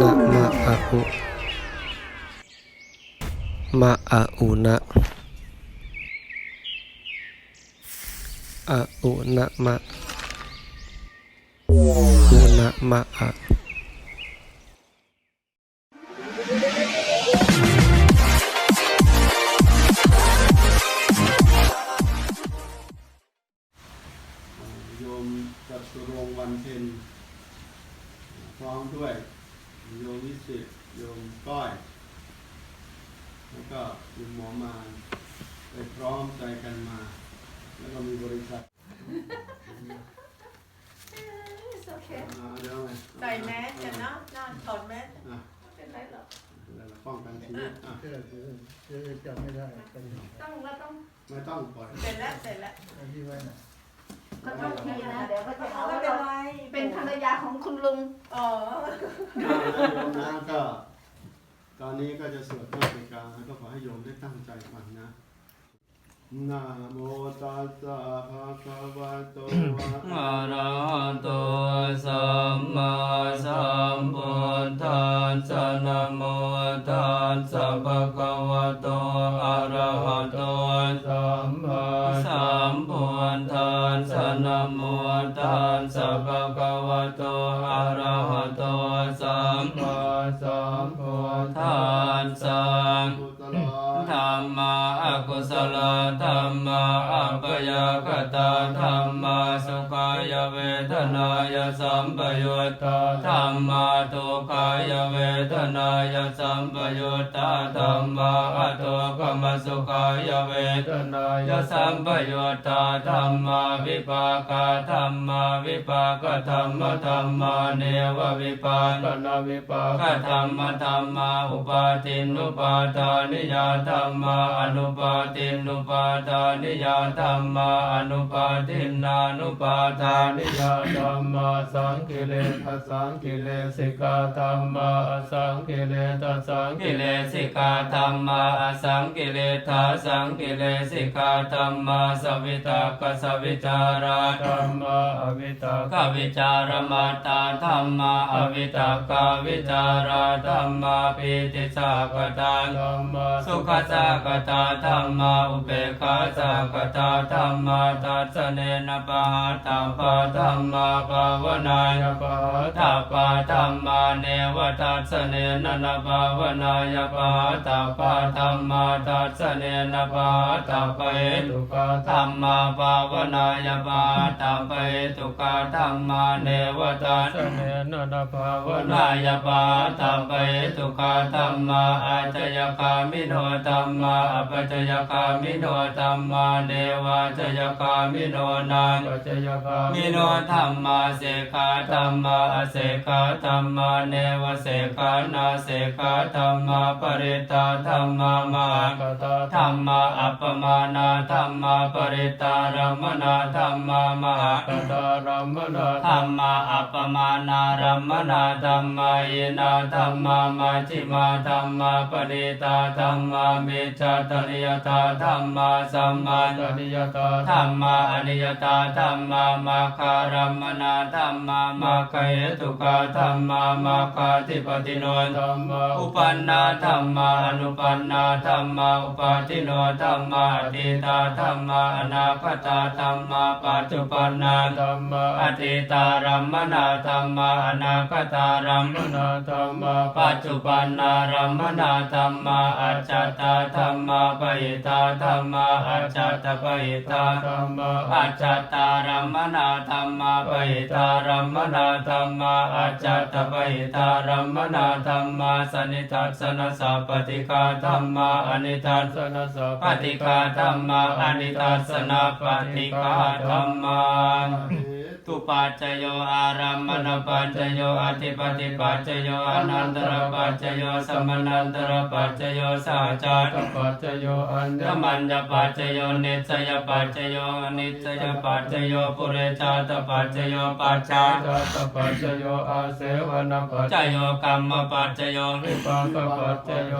นะมะอะอุมะอะอุนะอะอุนะมะอุนะมะอะโยมจัตุรงวันเพ็ญพร้อมด้วย โยมวิสิตโยมก้อย แล้วก็โยมหมอมานไปพร้อมใจกันมา แล้วก็มีบริษัท It's okay อ่าเดี๋ยวไงใส่แมสกันเนาะนอนถอดแมสอะไม่เป็นไรหรอกเดี๋ยวเราป้องกันชีวิตอะเชื่อถือเชื่อจำไม่ได้เป็นต้องเราต้องไม่ต้องปล่อย เสร็จแล้วเสร็จแล้ว อันที่ไว้น่ะ ก็ต้องเคลียร์นะเดี๋ยวก็จะหาไม่ว่าเป็นเราไรเป็นภรรยาของคุณลุงอ๋อเอาแล้วโยมนะ ก็ ตอนนี้ก็จะสวดนมัสการแล้วก็ขอให้โยมได้ตั้งใจฟังนะนะโมตัสสะภะคะวะโตอะระอะระหะโตสัมมาสัมพุทธัสสะนะโมตัสสะภะคะวะโตอะระหะโตสัม ยุตตาธรรมาทุกขายเวทนายสัมปยุตตาธรรมาอทุกมสุขายเวทนายสัมปยุตตาธรรมาวิปากาธรรมาวิปากธรรมธรรมาเนววิปากนาวิปากธรรมธรรมาอุปาทินุปาทานิยาธรรมาอนุปาทินุปาทานิยาธรรมาอนุปาทินานุปาทานิยาธรรมาสังกิิเลสสังกิเลสิกาธรรมาสังกิเลสสังกิเลสิกาธรรมาสังกิเลสสังกิเลสิกาธรรมาสวิตากสวิจาราธรรมาอวิตากวิจารมาตาธรรมาอวิตากวิจาราธรรมาปิติสากตาธรรมาสุขสากตาธรรมาอุเบกขาสากตาธรรมาตัสเนนะปะหาตาปะธรรมาภาวนายปะหาตาปะธรรมาเนวตัสเนนนะภาวนายปะหาตาปะธรรมาตัสเนนะปะหาตาปะเหตุกะธรรมาภาวนายปะหาตาปะเหตุกะธรรมาเนวตัสเนนนะภาวนายปะหาตาปะเหตุกะธรรมาอาจยคามิโนธรรมาอปัจจยคามิโนธรรมาเนวาจยคามิโนนาปัจจยคามิโนธรรมาเสขาธรรมาอเสขาธรรมาเนวเสขานาเสขาธรรมาปริตาธรรมามากตาธรรมาอัปปมานาธรรมาปริตารมนาธรรมามากตารมนาธรรมาอัปปมานารัมมนาธรรมายินาธรรมามาจิมาธรรมาปริตาธรรมาเมจาตริยตาธรรมาสัมมาตริยตาธรรมาอนิยตาธรรมามาคารัมมนาธรรมามาคเหตุกาธรรมามาคาธิปติโนธรรมาอุปันนาธรรมาอนุปันนาธรรมาอุปาทิโนธรรมาอติตาธรรมาอนาคตาธรรมาปัจจุปันนาธรรมาอติตารัมมนาธรรมาอนาคตารัมมนาธรรมาปัจจุปันนารัมมนาธรรมาอัจจตาธรรมาปหิตาธรรมาอัจจตปหิตาธรรมาอัจจตารัมมนาธรรมาปหิตารัมมนาธรรมาอาจจตปหิตารัมมนาธรรมาสนิทัสนสัพปฏิกาธรรมาอนิทัสนสัพปฏิกาธรรมาอนิทัสสนปฏิกาธรรมา ตุปัจจโยอารัมมณปัจจโยอธิปติปัจจโยอนันตรปัจจโยสมนันตรปัจจโยสาจาตปัจจโยอันธมัญญปัจจโยนิสยปัจจโยอนิสยปัจจโยปุเรชาตปัจจโยปัจจาตปัจจโยอาเสวนปัจจโยกรรมปัจจโยวิปากปัจจโย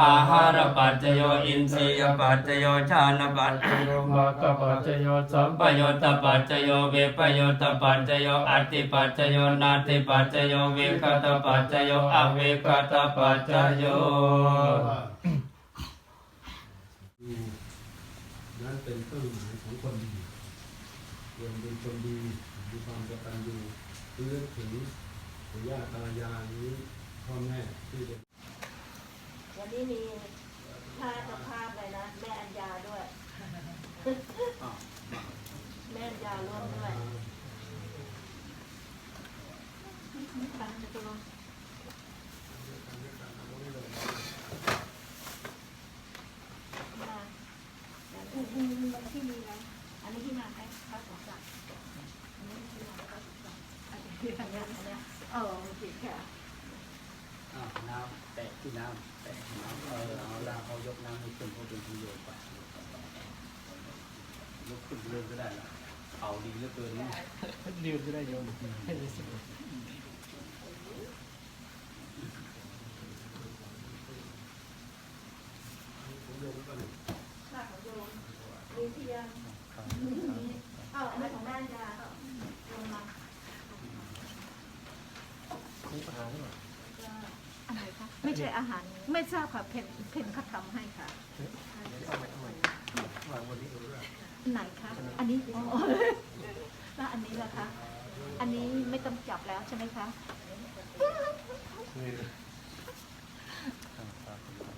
อาหารปัจจโยอินทรียปัจจโยชานปัจจโยมากปัจจโยสัมปโยตปัจจโยเวปโยตปัจจโยอัตติปัจจโยนาติปัจจโยวิคตปัจจโยอวิคตปัจจโยดูนั่นเป็นเครื่องหมายของคนดีรวมเป็นคนดีมีความกตัญญูเลือกถึงปู่ย่าตายายนี้พ่อแม่ที่เป็นวันนี้มีภาพกับภาพเลยนะ แม่อัญญาด้วย แม่อัญญาร่วมด้วย เออโอเคค่ะอ้าวน้ำแตะที่น้ำแตะน้ำเออเอาละเอายกน้ำให้ขึ้นเขาเป็นประโยชน์ไปยกขึ้นเรื่อยก็ได้ละเอาดีเหลือเกินนะดื่มจะได้โยมให้รู้สึก หนักของโยมมีเทียนมีเอ้าอันนี้ของแม่อัญญาลงมา คุ้อาหารหรือเปล่า อะไรคะไม่ใช่อาหาร ไม่ทราบค่ะเพนเพนเขาทำให้ค่ะเอาใหม่เอาใหม่วางบนนี้ไหนคะอันนี้อ๋อแล้วอันนี้ล่ะคะ อันนี้ไม่ต้องจับแล้วใช่ไหมคะ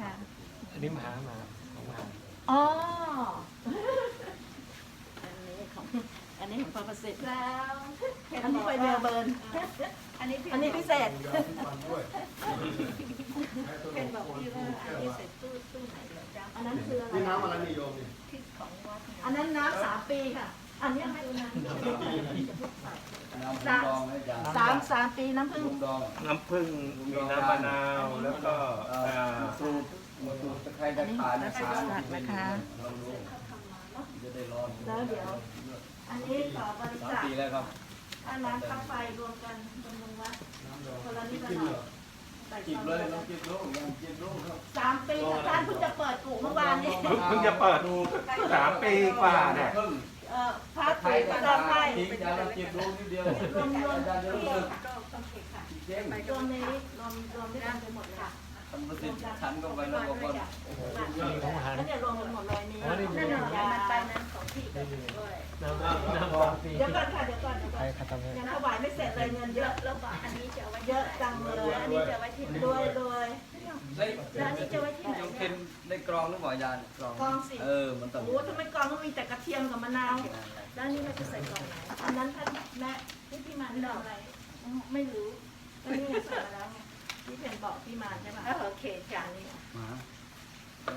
ค่ะอันนี้มหามาของมหาอ๋ออันนี้ของอันนี้ของพระประสิทธิ์แล้วอันนี้ไปเรือเบิร์น อันนี้อันนี้พิเศษเป็นบอกพี่ว่าอันนี้ใส่ตู้ตู้ไหนเหรอจ๊ะอันนั้นคืออะไรนี่น้ำอะไรนิยมเนี่ยที่ของวัดเนี่ยอันนั้นน้ำสามปีค่ะ อันนี้ไม่รู้นะน้ำผงดองให้อาจารย์สามสามปีน้ำผึ้งผงดองน้ำผึ้งมีน้ำมะนาวแล้วก็เอ่อ่าอสูตรสูตรตะไคร้ตะขายนะคะเรารู้จะได้ร้อนแล้วเดี๋ยว อันนี้ต่อบริสามจาคปีแล้วครับ ค่าน้ำค่าไฟรวมกันบำรุงวัดคนละนิดละกินหน่เหอรยอใส่จิบซองเลยลองจิบลูกยังจิบลูกครับสามปีอาจารย์เพิ่งจะเปิดกู่เมื่อวานนี้เพิ่งจะเปิดดูสามปีกว่าเนี่ยเพิ่งเอ่อพระตะไคร้ตีตะก็ไคร้ได้ให้ทิ้งยาเราจิบลูกนิดเดียวรวมรวมอาจารย์จะรู้สึกก็ต้องเก็บค่ะเจ๊งรวมในนี้รวมรวมด้วยกันไปหมดเลยค่ะ ทำประสิทธิ์ฉันก็ไปแล้วบอกว่านี่ของอาหารแล้วเนี่ยรวมกันหมดเลยนี้อ๋อนี่นั่นมีน่ะแล้วมัมันนไปไปนะนั้นของพี่กับด้วยน้ำน้ำสามปีเดี๋ยวก่อนค่ะเดี๋ยวก่อนเดี๋ยวใคก่รอนใครทำให้ยังถวายไม่เสร็จเลยเงินเยแล้อะวแล้วก็อันนี้จะเอาไว้เยอะจังเลยอันนี้จะไว้ที่ไหนรวยรวยได้แล้วอันนี้จะไว้ที่ไหนยกเนี่เป็ยนได้กรองหรือเปล่ายานกรองกองสิเออมันต้องโอ้ทำไมกองมันมีแต่กระเทียมกับมะนาวแล้วอันนี้เราจะใส่กล่องไหนอันนั้นท่านแม่ที่พี่มานทำอะไรอืมไม่รู้ก็นี่ไงใส่มาแล้วไงที่เพนบอกพี่มานใช่ไหม เออโอเคจ้ะนี่หมา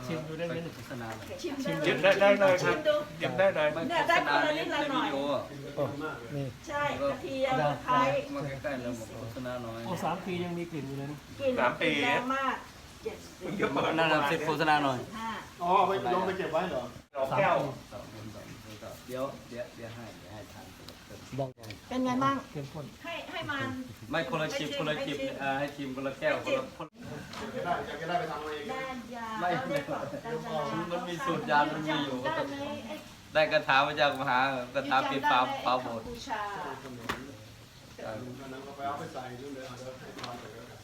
ชิมดูได้ไหมปโฆษณาเลยชิมหยิบได้ได้เลยคชิรับมดู หยิบได้เลย ไม่เนี่ยโฆได้ษคนณาละในนิดละในหน่วิอยดีโออะโอ้มากเลยนี่ใช่กระเทียมตะไคร้มาใกล้ๆแล้วบอกโฆษณาหน่อยโอ้สามปียังมีกลิ่นอยู่เลยนี่กลินแรงมากเจ็ดสิบเยอะมากนั่นน่ะสิโฆษณาหน่อยห้าอ๋อไปลงไปเก็บไว้เหรอ ดอกแก้วเดี๋ยวเดี๋ยวเดี๋ยวให้เดี๋ยวให้ทานบอกเป็นไงบ้าง เข้มข้นให้ให้มัน ไม่คนละจิบคนละจิบเอ่อให้ชิมคนละแก้วคนละคนอยากจะได้อยากจะได้ไปทำเอาเองแดนยาไม่เอาได้ก่อนดันยามันมีสูตรยามันมีอยู่ ได้ไหมไอ้ได้กระถามาจากมหากระถาปิดฟ้าฟ้าโบสถ์บูชาขนมแต่ลุงคนนั้นก็ไปเอาไปใส่นู่นเลยเอาเดี๋ยวให้ทอนไปแล้วกัน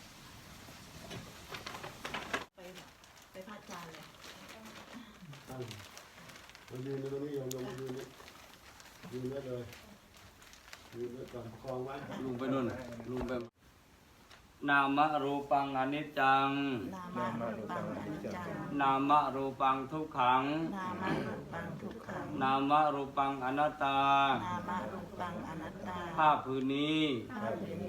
ไปไปพระอาจารย์เลยตั้งมันยืนอยู่ตรงนี้โยมโยมยืนนี่ยืนไว้เลยยืนไว้ก่อนประคองไว้ลุงไปนู่นลุงไป นามะรูปังอนิจจัง นามารูปังอนิจจัง นามะรูปังทุกขัง นามารูปังทุกขัง นามะรูปังอนัตตา นามารูปังอนัตตาผ้าผืนนี้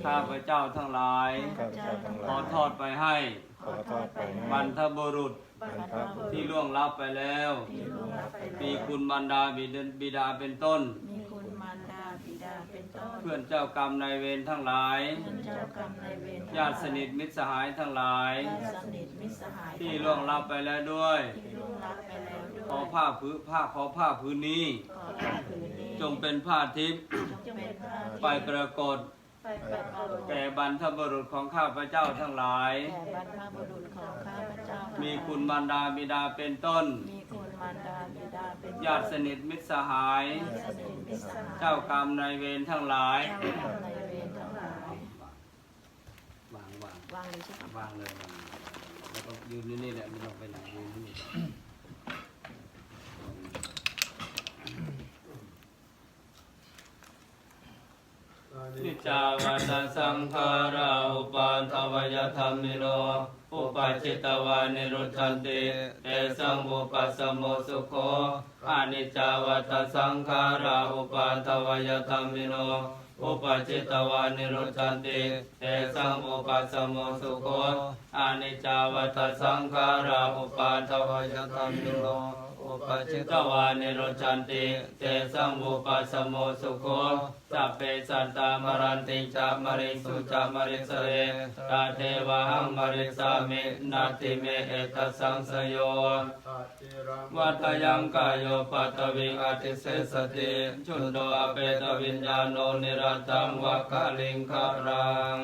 ข้าพเจ้าข้าพเจ้าทั้งหลายข้าพเจ้าทั้งหขอลายทอดไปให้ขอทอดไปให้ บรรทบุรุษบรรพบุรุษที่ล่วงลับไปแล้วที่ล่วงลับไปแล้วมีคุณมารดาบิดาบิดาเป็นต้น มีคุณมารดาบิดา เป็นต้นเพื่อนเจ้ากรรมนายเวรทั้งหลาย เพื่อนเจ้ากรรมนายเวรญาติสนิทมิตรสหายทั้งหลาย ญาติสนิทมิตรสหายที่ล่วงลับไปแล้วด้วย ที่ล่วงลับไปแล้วด้วยขอผ้าพื้นผ้าขอผ้าพื้นนี้ ขอผ้าผืนนี้จงเป็นผ้าทิพย์จงเป็นผ้าไปกระกฎไปไปเอาแก่บรรทบุรุษของข้าพเจ้าทั้งหลายแก่บรรพบุรุษของข้าพเจ้าทั้งหลายมีคุณมารดาบิดาเป็นต้น มีคุณมารดาบิดาเป็นญาติสนิทมิตรสหาย ญาติสนิทมิติสหาย เจ้ากรรมนายเวรทั้งหลายเจ้ากรรมนายเวรทั้งหลาย วางวางวางเลยใช่ไหมวางเลยวางแล้วก็ยืนนี่นี่แหละไม่ต้องไปไหนยืนนี่นิจจาวัตสังขาราอุปาทวยธรรมิโนอุ ปัจิตวานิรุทันติเตสังบุปัสสโมสุโคอานิจจาวัตสังขาราอุปาทวยธรรมิโนอุปจิตวานิรุจันติเตสังบุปัสสโมสุโคอานิจจาวัตสังขาราอุปาทวยธรรมิโน อุปจิตวานิโรจันติเตสังบุปัสโมสุโคสัพเพสัตตามรันติจามริสุจามริสเรตาเทวะหังมริสามินาติเมเอตสังสโยวัตยังกายโยปัตวิงอติเสสติจุนโดอเปตวิญญาโนนิรัตตังวะคะลิงคารัง